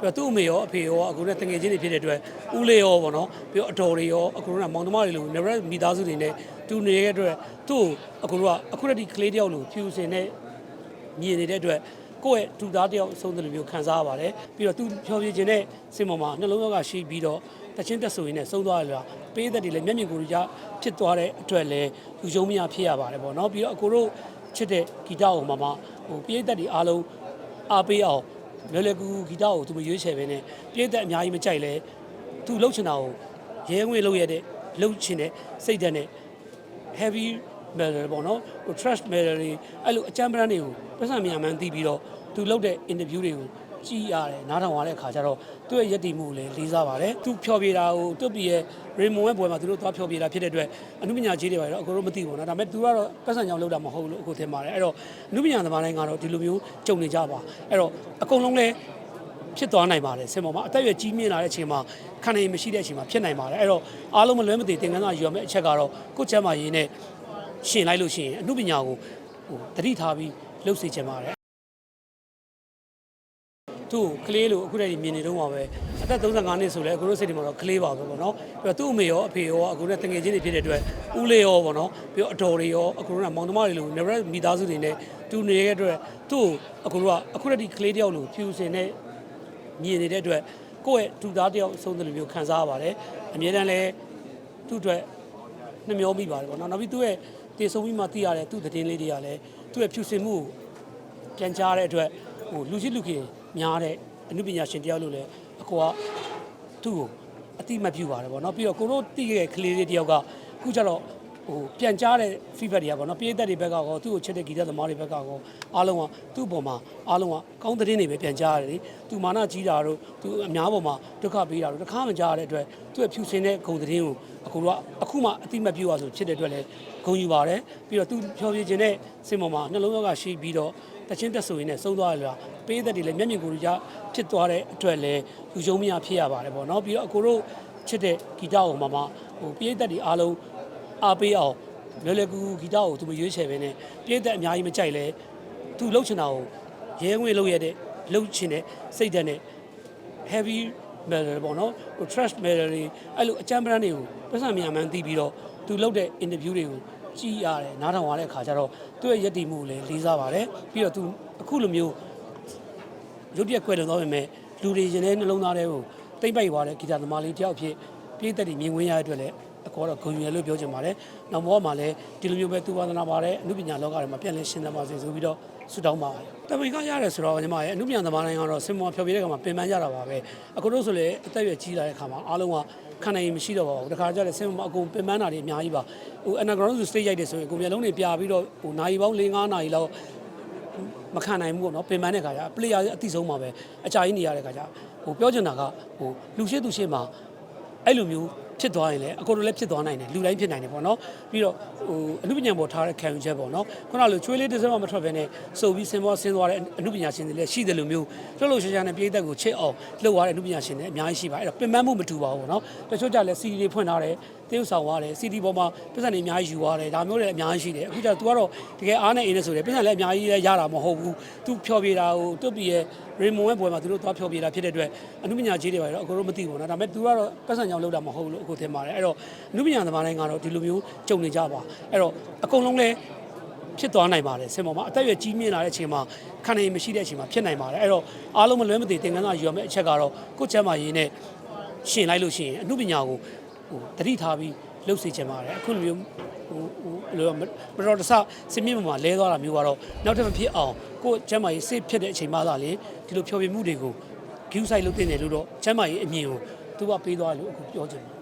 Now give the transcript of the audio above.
ပြီးတော့သူ့အမေရောအဖေရောအခုနဲ့တငယ်ချင်းတွေဖြစ်တဲ့အတွက်ဦးလေးရောပေါ့နော်ပြီးတော့အတော်တွေရောအခုကမောင်နှမတွေလိုနေရမိသားစုတွေနဲ့တူနေတဲ့အတွက်သူ့ကိုအခုကအခုတည်းကလေးတယောက်လိုဖြူစင်နဲ့မြင်နေတဲ့အတွက်ကိုယ့်ရဲ့တူသားတယောက်အဆုံးသလိုမျိုးခံစားရပါတယ်ပြီးတော့သူဖြောပြခြင်းနဲ့စင်ပေါ်မှာနှလုံးရောဂါရှိပြီးတော့တချင်းတက်ဆိုရင်လည်းဆုံးသွားရလားပေးသက်တွေလည်းမျက်မြင်ကိုယ်ကြဖြစ်သွားတဲ့အတွက်လည်းလူယုံမရဖြစ်ရပါတယ်ပေါ့နော်ပြီးတော့အကိုတို့ချစ်တဲ့ဂီတအောင်မှာမှာဟိုပေးသက်တွေအားလုံးအားပေးအောင် လွယ်လွယ်ကူကူဂီတကိုသူမရွေးချယ်ပဲနဲ့ပြည်သက်အများကြီးမကြိုက်လဲသူလှုပ်ချင်တာကိုရဲငွေလှုပ်ရတဲ့လှုပ်ချင်တဲ့စိတ်ဓာတ်နဲ့ heavy metal ပေါ့နော်ဟို trash metal တွေအဲ့လိုအကြမ်းပန်းတွေကိုပတ်စံမြန်မှန်းသိပြီးတော့သူလုပ်တဲ့ interview တွေကို ကြည့်ရတယ်နားထောင်ရတဲ့အခါကျတော့သူ့ရဲ့ယက်တီမှုကိုလည်းလေးစားပါတယ်သူဖျော်ပြတာကိုတွတ်ပြီးရဲ့ Raymond ရဲ့ဘွယ်မှာသူတို့သွားဖျော်ပြတာဖြစ်တဲ့အတွက်အနုပညာကြီးတွေပါတော့အကုန်လုံးမသိဘူးနော်ဒါပေမဲ့သူကတော့ပတ်စံကြောင်လုပ်တာမဟုတ်လို့အခုထင်ပါတယ်အဲ့တော့အနုပညာသမားတိုင်းကတော့ဒီလိုမျိုးကြုံနေကြပါအဲ့တော့အကုန်လုံးလည်းဖြစ်သွားနိုင်ပါတယ်ဆင်ပေါ်မှာအသက်အရွယ်ကြီးမြင့်လာတဲ့အချိန်မှာခံနိုင်မရှိတဲ့အချိန်မှာဖြစ်နိုင်ပါတယ်အဲ့တော့အားလုံးမလွဲမသွေသင်ခန်းစာယူရမယ့်အချက်ကတော့ကိုယ့်ချမ်းမာရေးနဲ့ရှင်လိုက်လို့ရှိရင်အမှုပညာကိုဟိုတတိထားပြီးလှုပ်စေချင်ပါတယ် သူ့ကလေးလိုအခုတည်းမြင်နေတော့မှာပဲအသက်35နှစ်ဆိုလဲအခုတို့စိတ်တွေမှာတော့ကလေးပါပဲပေါ့နော်ပြီးတော့သူ့အမေရောအဖေရောအခုနဲ့တငယ်ချင်းတွေဖြစ်တဲ့အတွက်ဦးလေးရောပေါ့နော်ပြီးတော့အတော်တွေရောအခုတို့ကမောင်နှမတွေလိုနေရမိသားစုတွေနဲ့တူနေတဲ့အတွက်သူ့အခုတို့ကအခုတည်းကလေးတယောက်လိုဖြူစင်နဲ့မြင်နေတဲ့အတွက်ကိုယ့်ရဲ့တူသားတယောက်အဆုံးသလိုမျိုးခံစားရပါတယ်အမြဲတမ်းလည်းသူ့အတွက်နှမျောမိပါတယ်ပေါ့နော်နောက်ပြီးသူ့ရဲ့တည်ဆုံပြီးမှသိရတဲ့သူ့သတင်းလေးတွေကလည်းသူ့ရဲ့ဖြူစင်မှုကိုပြန်ကြားတဲ့အတွက်ဟိုလူရှိလူခင် များတဲ့အမှုပညာရှင်တယောက်လို့လည်းအကောကသူ့ကိုအတိမတ်ပြုပါတယ်ပေါ့နော်ပြီးတော့ကိုတို့တိခဲ့တဲ့ကလေးလေးတယောက်ကအခုကျတော့ ဟိုပြန်ကြားတဲ့ feedback တွေကပေါ့နော်ပြည်သက်တွေဘက်ကကောသူ့ကိုချစ်တဲ့ဂီတသမားတွေဘက်ကကောအားလုံးကသူ့အပေါ်မှာအားလုံးကကောင်းသတင်းတွေပဲပြန်ကြားရတယ်လေသူမာနကြီးတာတို့သူအများပေါ်မှာဒုက္ခပေးတာတို့တစ်ခါမှကြားရတဲ့အတွက်သူ့ရဲ့ဖြူစင်တဲ့ဂုံသတင်းကိုအခုတော့အခုမှအတိမတ်ပြုရဆိုဖြစ်တဲ့အတွက်လည်းဂုံယူပါတယ်ပြီးတော့သူဖြောပြခြင်းနဲ့စင်ပေါ်မှာနှလုံးရောဂါရှိပြီးတော့တချင်းတက်ဆိုရင်လည်းဆုံးသွားရလားပေးသက်တွေလည်းမျက်မြင်ကိုယ်ကြဖြစ်သွားတဲ့အတွက်လည်းလူယုံမရဖြစ်ရပါတယ်ပေါ့နော်ပြီးတော့အကိုတို့ချစ်တဲ့ဂီတအောင်မှာမှာဟိုပြည်သက်တွေအားလုံး အားပေးအောင်လွယ်လွယ်ကူကူဂီတကိုသူမရွေးချယ်ပဲနဲ့ပြည့်သက်အများကြီးမကြိုက်လဲသူလှုပ်ချင်တာကိုရဲငွေလှုပ်ရတဲ့လှုပ်ချင်တဲ့စိတ်ဓာတ်နဲ့ heavy metal ပေါ့နော်ဟို trash metal တွေအဲ့လိုအကြမ်းပန်းတွေကိုပတ်စံမြန်မှန်းသိပြီးတော့သူလုပ်တဲ့ interview တွေကိုကြည့်ရတယ်နားထောင်ရတဲ့အခါကျတော့သူ့ရဲ့ယက်တီမှုကိုလည်းလေးစားပါတယ်ပြီးတော့သူအခုလိုမျိုးရုပ်ပြက်ကွယ်လွန်သွားပေမဲ့လူတွေရင်ထဲနှလုံးသားတွေကိုတိမ့်ပိုက်သွားတဲ့ဂီတသမားလေးတယောက်ဖြစ်ပြည့်သက်တွေမြင်ဝင်ရတဲ့အတွက်လည်း အကောတော့ဂုဏ်ယူရလို့ပြောချင်ပါတယ်။နောက်ဘောမှာလည်းဒီလိုမျိုးပဲသူဝါသနာပါတဲ့အမှုပညာလောကထဲမှာပြန်လည်ရှင်းသန်ပါစေဆိုပြီးတော့ဆုတောင်းပါတယ်။တမင်ကရတယ်ဆိုတော့ညီမရဲ့အမှုပညာသမားတိုင်းကတော့စင်မောဖျော်ပြတဲ့ခါမှာပင်ပန်းကြတာပါပဲ။အခုတို့ဆိုလည်းအသက်အရွယ်ကြီးလာတဲ့ခါမှာအားလုံးကခံနိုင်ရင်မရှိတော့ပါဘူး။တခါကျလည်းစင်မောအကုန်ပင်ပန်းတာတွေအများကြီးပါ။ဟို anagram ဆို stage ရိုက်တယ်ဆိုရင်ကိုမျက်လုံးတွေပြပြီးတော့ဟိုနာရီပေါင်း၄၅နာရီလောက်မခံနိုင်ဘူးပေါ့နော်ပင်ပန်းတဲ့ခါကျပလေယာအတိဆုံးမှာပဲအကြာကြီးနေရတဲ့ခါကျဟိုပြောချင်တာကဟိုလူရှိသူရှိမှာအဲ့လိုမျိုး ဖြစ်သွားရင်လည်းအကုန်လုံးလည်းဖြစ်သွားနိုင်တယ်လူတိုင်းဖြစ်နိုင်တယ်ပေါ့နော်ပြီးတော့ဟိုအမှုပညာပေါ်ထားတဲ့ခံယူချက်ပေါ့နော်ခုနလိုကျွေးလေးတစ်စက်မှမထွက်ဘဲနဲ့စုပ်ပြီးဆင်းပေါ်ဆင်းသွားတဲ့အမှုပညာရှင်တွေလည်းရှိတယ်လို့မျိုးလှုပ်လှုပ်ရှားရှားနဲ့ပြည်သက်ကိုချစ်အောင်လှုပ်ရတဲ့အမှုပညာရှင်တွေအများကြီးရှိပါအဲ့တော့ပင်ပန်းမှုမတူပါဘူးပေါ့နော်တချို့ကြလည်း CD တွေဖွင့်ထားတယ်တေးဥဆောင်ရတယ် CD ပေါ်မှာပြဿနာအများကြီးယူရတယ်ဒါမျိုးလည်းအများကြီးရှိတယ်အခုကျ तू ကတော့တကယ်အားနဲ့အင်းနဲ့ဆိုတယ်ပြဿနာလည်းအများကြီးလည်းရတာမဟုတ်ဘူး तू ဖျော်ပြတာဟိုတွတ်ပြီးရဲ့ရေမွန်ရဲ့ဘွယ်မှာသူတို့သွားဖျော်ပြတာဖြစ်တဲ့အတွက်အမှုပညာရှင်တွေပါတော့အကုန်လုံးမသိဘူးပေါ့နော်ဒါပေမဲ့ तू ကတော့ပတ်စံကြောင့်လှုပ်တာမဟုတ်ဘူးလို့အခုထင်ပါတယ်အဲ့တော့အနုပညာသမားတိုင်းကတော့ဒီလိုမျိုးကြုံနေကြပါအဲ့တော့အကုန်လုံးလည်းဖြစ်သွားနိုင်ပါတယ်ဆင်ပေါ်မှာအသက်အရွယ်ကြီးမြင့်လာတဲ့အချိန်မှာခံနိုင်မရှိတဲ့အချိန်မှာဖြစ်နိုင်ပါတယ်အဲ့တော့အားလုံးမလွဲမသွေသင်ခန်းစာယူရမယ့်အချက်ကတော့ကိုယ့်ချမ်းမာရေးနဲ့ရှင်လိုက်လို့ရှိရင်အနုပညာကိုဟိုတတိထားပြီးလှုပ်စေချင်ပါတယ်အခုလိုမျိုးဟိုဟိုလိုမမတော်တဆစင်မြင့်ပေါ်မှာလဲသွားတာမျိုးကတော့နောက်ထပ်မဖြစ်အောင်ကိုယ်ကျမ်းမာရေးစိတ်ဖြစ်တဲ့အချိန်မှသာလေဒီလိုဖြောပြမှုတွေကို view site လုပ်တင်တယ်လို့တော့ကျမ်းမာရေးအမြင်ကိုသူကပေးသွားလို့အခုပြောချင်တယ်